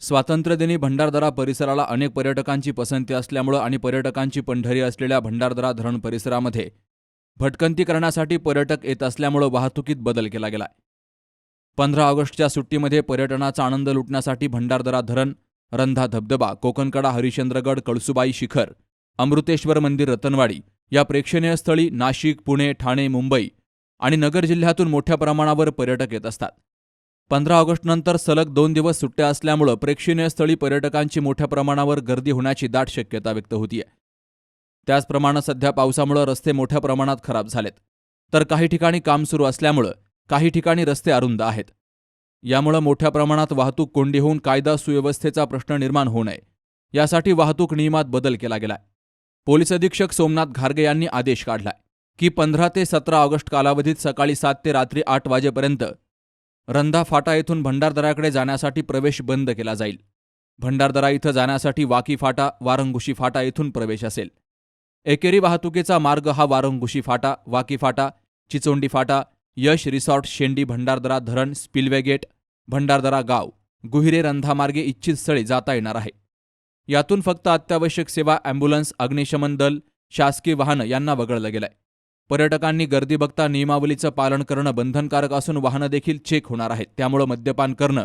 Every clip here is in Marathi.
स्वातंत्र्यदिनी भंडारदरा परिसराला अनेक पर्यटकांची पसंती असल्यामुळं आणि पर्यटकांची पंढरी असलेल्या भंडारदरा धरण परिसरामध्ये भटकंती करण्यासाठी पर्यटक येत असल्यामुळं वाहतुकीत बदल केला गेलाय. पंधरा ऑगस्टच्या सुट्टीमध्ये पर्यटनाचा आनंद लुटण्यासाठी भंडारदरा धरण रंधा धबधबा कोकणकडा हरिश्चंद्रगड कळसुबाई शिखर अमृतेश्वर मंदिर रतनवाडी या प्रेक्षणीय स्थळी नाशिक पुणे ठाणे मुंबई आणि नगर जिल्ह्यातून मोठ्या प्रमाणावर पर्यटक येत असतात. पंधरा ऑगस्टनंतर सलग दोन दिवस सुट्ट्या असल्यामुळं प्रेक्षणीय स्थळी पर्यटकांची मोठ्या प्रमाणावर गर्दी होण्याची दाट शक्यता व्यक्त होतीये. त्याचप्रमाणे सध्या पावसामुळं रस्ते मोठ्या प्रमाणात खराब झालेत. तर काही ठिकाणी काम सुरू असल्यामुळं काही ठिकाणी रस्ते अरुंद आहेत. यामुळं मोठ्या प्रमाणात वाहतूक कोंडी होऊन कायदा सुव्यवस्थेचा प्रश्न निर्माण होऊ नये. यासाठी वाहतूक नियमात बदल केला गेलाय. पोलीस अधीक्षक सोमनाथ घारगे यांनी आदेश काढलाय की पंधरा ते सतरा ऑगस्ट कालावधीत सकाळी सात ते रात्री आठ वाजेपर्यंत रंधा फाटा येथून भंडारदराकडे जाण्यासाठी प्रवेश बंद केला जाईल. भंडारदरा इथं जाण्यासाठी वाकी फाटा वारंगुशी फाटा येथून प्रवेश असेल. एकेरी वाहतुकीचा मार्ग हा वारंगुशी फाटा वाकी फाटा चिचोंडी फाटा यश रिसॉर्ट शेंडी भंडारदरा धरण स्पिलवे गेट भंडारदरा गाव गुहिरे रंधामार्गे इच्छित स्थळी जाता येणार आहे. यातून फक्त अत्यावश्यक सेवा अँब्युलन्स अग्निशमन दल शासकीय वाहनं यांना वगळलं गेलंय. पर्यटकांनी गर्दी बघता नियमावलीचं पालन करणं बंधनकारक असून वाहनं देखील चेक होणार आहेत. त्यामुळं मद्यपान करणं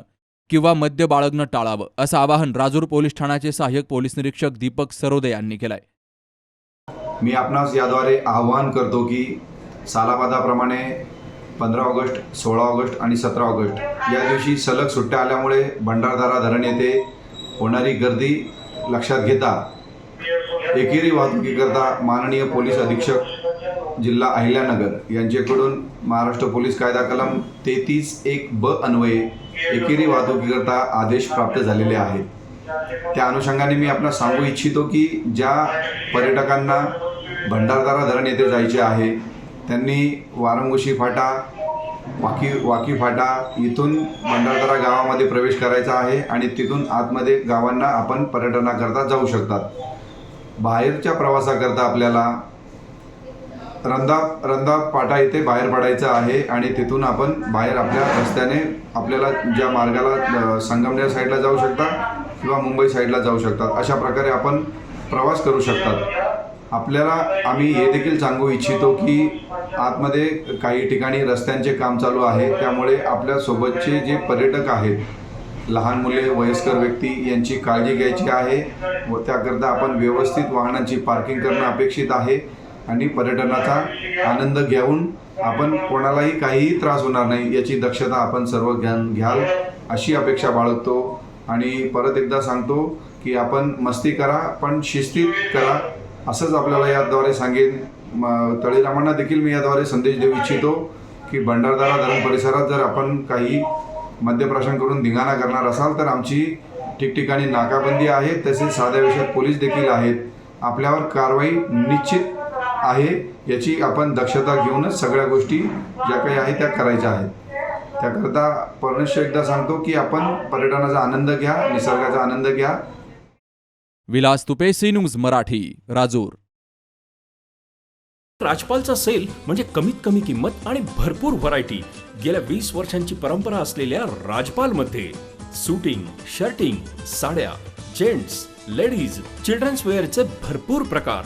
किंवा मद्य बाळगणं टाळावं असं आवाहन राजूर पोलीस ठाण्याचे सहाय्यक पोलीस निरीक्षक दीपक सरोदे यांनी केलंय. मी आपणास याद्वारे आवाहन करतो की सालाबादाप्रमाणे पंधरा ऑगस्ट सोळा ऑगस्ट आणि सतरा ऑगस्ट या दिवशी सलग सुट्ट्या आल्यामुळे भंडारदारा धरण येथे होणारी गर्दी लक्षात घेता एकेरी वाहतुकीकरता माननीय पोलीस अधीक्षक जिल्हा अहिल्यानगर यांच्याकडून महाराष्ट्र पोलीस कायदा कलम तेहतीस एक ब अन्वये एकेरी वाहतुकीकरता आदेश प्राप्त झालेले आहेत. त्या अनुषंगाने मी आपल्याला सांगू इच्छितो की ज्या पर्यटकांना भंडारदारा धरण येथे जायचे आहे त्यांनी वारंगुशी फाटा वाकी वाकी फाटा इथून भंडारदारा गावामध्ये प्रवेश करायचा आहे आणि तिथून आतमध्ये गावांना आपण पर्यटनाकरता जाऊ शकतात. बाहेरच्या प्रवासाकरता आपल्याला रंधा रंदा पाटा इथे बाहेर पडायचं आहे आणि तिथून आपण बाहेर आपल्या रस्त्याने आपल्याला ज्या मार्गाला संगमनेर साईडला जाऊ शकता किंवा मुंबई साईडला जाऊ शकतात अशा प्रकारे आपण प्रवास करू शकतात. आपल्याला आम्ही हे देखील सांगू इच्छितो की आतमध्ये काही ठिकाणी रस्त्यांचे काम चालू आहे त्यामुळे आपल्यासोबतचे जे पर्यटक आहेत लहान मुले वयस्कर व्यक्ती यांची काळजी घ्यायची आहे व त्याकरता आपण व्यवस्थित वाहनांची पार्किंग करणं अपेक्षित आहे. आणि पर्यटनाचा आनंद घेऊन आपण कोणालाही काहीही त्रास होणार नाही याची दक्षता आपण सर्व ज्ञान घ्याल अशी अपेक्षा बाळगतो. आणि परत एकदा सांगतो की आपण मस्ती करा पण शिस्तीत करा असंच आपल्याला याद्वारे सांगेन. तळीरामांना देखील मी याद्वारे संदेश देऊ इच्छितो की भंडारदारा धरण परिसरात जर आपण काही मद्यप्राशन करून धिंगाणा करणार असाल तर आमची ठिकठिकाणी नाकाबंदी आहे. तसेच साध्या विषयात पोलीस देखील आहेत. आपल्यावर कारवाई निश्चित आहे याची आपण दक्षता घेऊनच सगळ्या गोष्टी ज्या काही आहेत त्या करायच्या आहेत. त्याकरता परमेश्वर एकदा सांगतो की आपण पर्यटनाचा आनंद घ्या निसर्गाचा आनंद घ्या. Vilas Tupe C news Marathi Rajur. राजपालचा sale म्हणजे कमीत कमी किंमत आणि भरपूर व्हरायटी गेल्या वीस वर्षांची परंपरा असलेल्या राजपालमध्ये सुटिंग शर्टिंग साड्या जेंट्स लेडीज चिल्ड्रन्स वेअरचे भरपूर प्रकार.